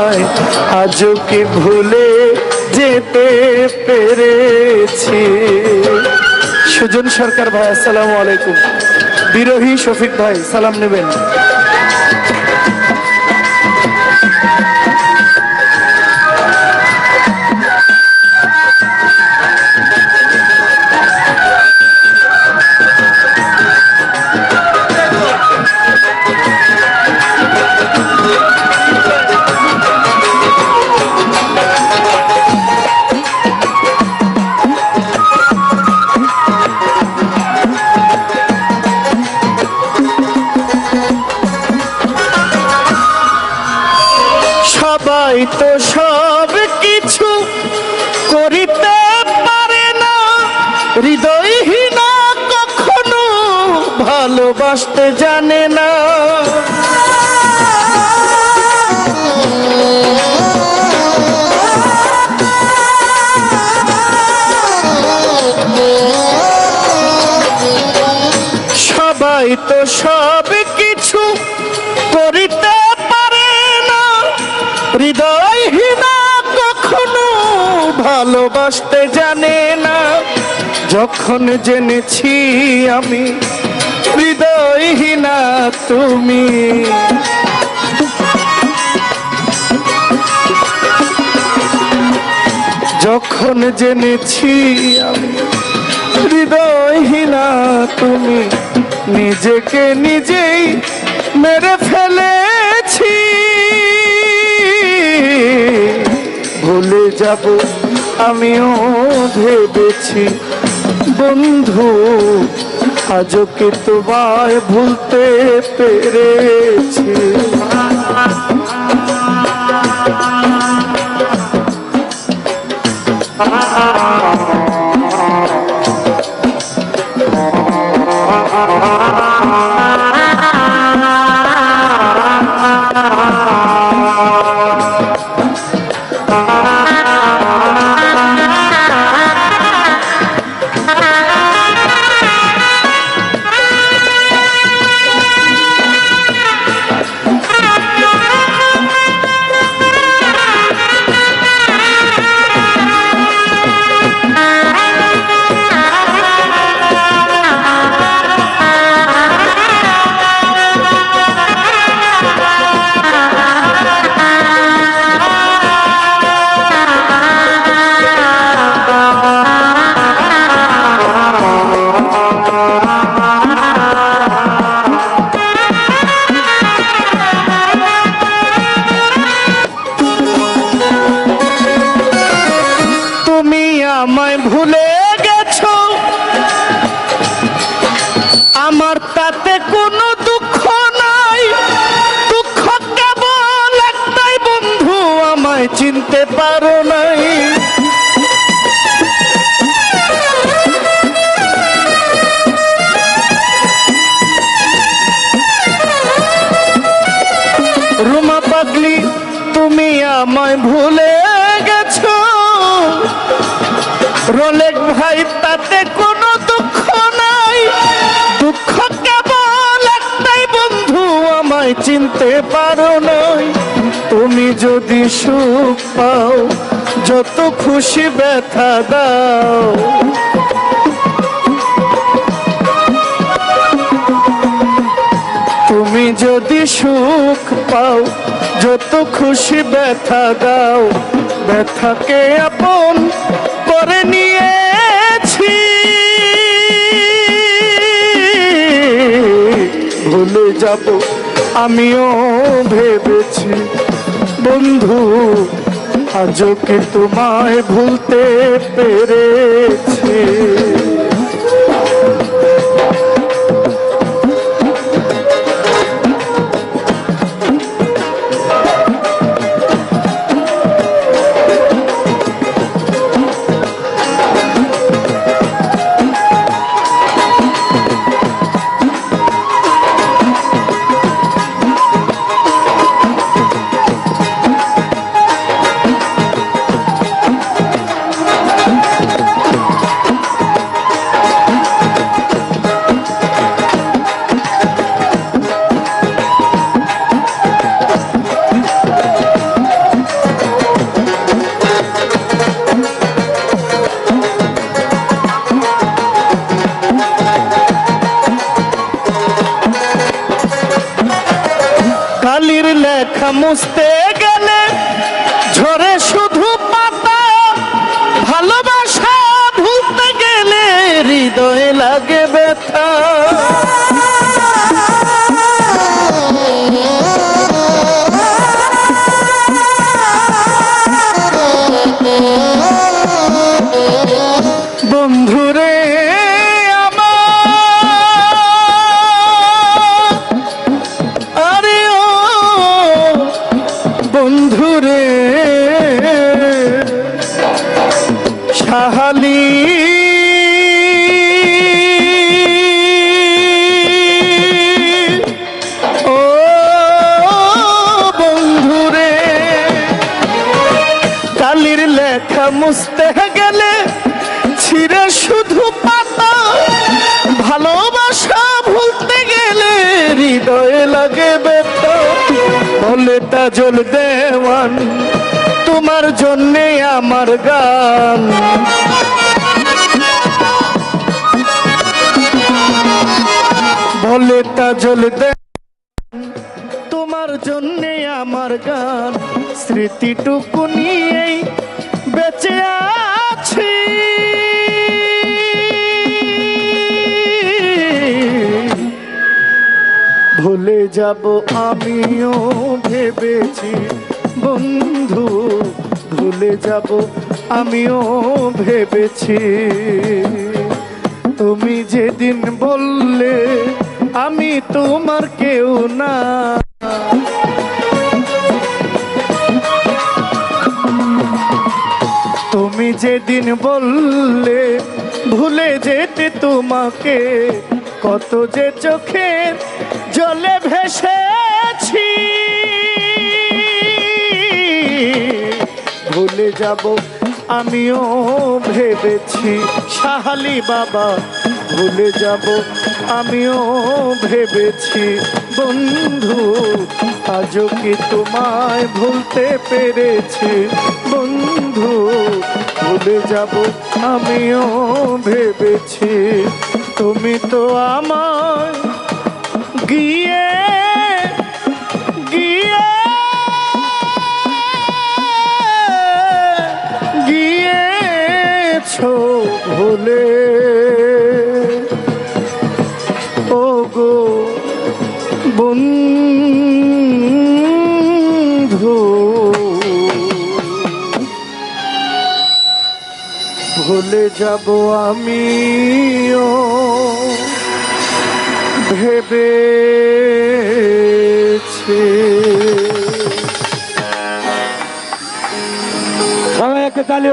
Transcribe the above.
তোমায় আজও কি ভুলে যেতে পেরেছি? সুজন সরকার ভাই, আসসালামু আলাইকুম। বিরোহী শফিক ভাই, সালাম নেবেন। ভালোবাসতে জানে না। সবাই তো সব কিছু করিতে পারে না। হৃদয়হীনা কখনো ভালোবাসতে জানে না। যখন জেনেছি আমি হৃদয়হীনা তুমি। যখন জেনেছি আমি হৃদয়হীনা তুমি, নিজেকে নিজেই মেরে ফেলেছি। ভুলে যাব আমিও ভেবেছি, বন্ধু। আজও কি তোমায় ভুলতে পেরেছি? আমার তাতে কোনো দুঃখ নাই। দুঃখ কেবল একটাই বন্ধু, আমায় চিনতে পারো নাই। রুমা পাগলি, তুমি আমায় ভুলে গেছো। রোলেক ভাই চিনতে পারো নাই, তুমি যদি সুখ পাও, যত খুশি ব্যথা দাও। তুমি যদি সুখ পাও, যত খুশি ব্যথা দাও। ব্যথাকে আপন করে নিয়েছি। ভুলে যাব আমিও ভেবেছি বন্ধু আজকে তোমায় ভুলতে পেরেছি? মুছতে গেলে ঝরে শুধু পাতা। ভালোবাসা ভুলতে গেলে হৃদয়ে লাগে ব্যথা। মুছতে গেলে ছিঁড়ে শুধু পাতা। ভালোবাসা ভুলতে গেলে হৃদয়ে লাগে ব্যথা বলে তাজল দেওয়ান তোমার জন্যে আমার গান। বলে তাজল দে তোমার জন্যে আমার গান। স্মৃতিটুকু নিয়েই বেঁচে আছি। ভুলে যাব আমিও ভেবেছি, বন্ধু, ভুলে যাব আমিও ভেবেছি। তুমি যেদিন বললে, আমি তোমার কেউ না যেদিন বললে ভুলে যেতে তোমাকে, কত যে চোখের জলে ভেসেছি। ভুলে যাব আমিও ভেবেছি সাহালি বাবা। ভুলে যাব আমিও ভেবেছি, বন্ধু, আজও কি তোমায় ভুলতে পেরেছি? বন্ধু ভুলে যাব আমিও ভেবেছি তুমি তো আমার গিয়ে গিয়ে গিয়েছো ভুলে। ভুলে যাব আমিও। ভেবেছি সবাই একটা তালি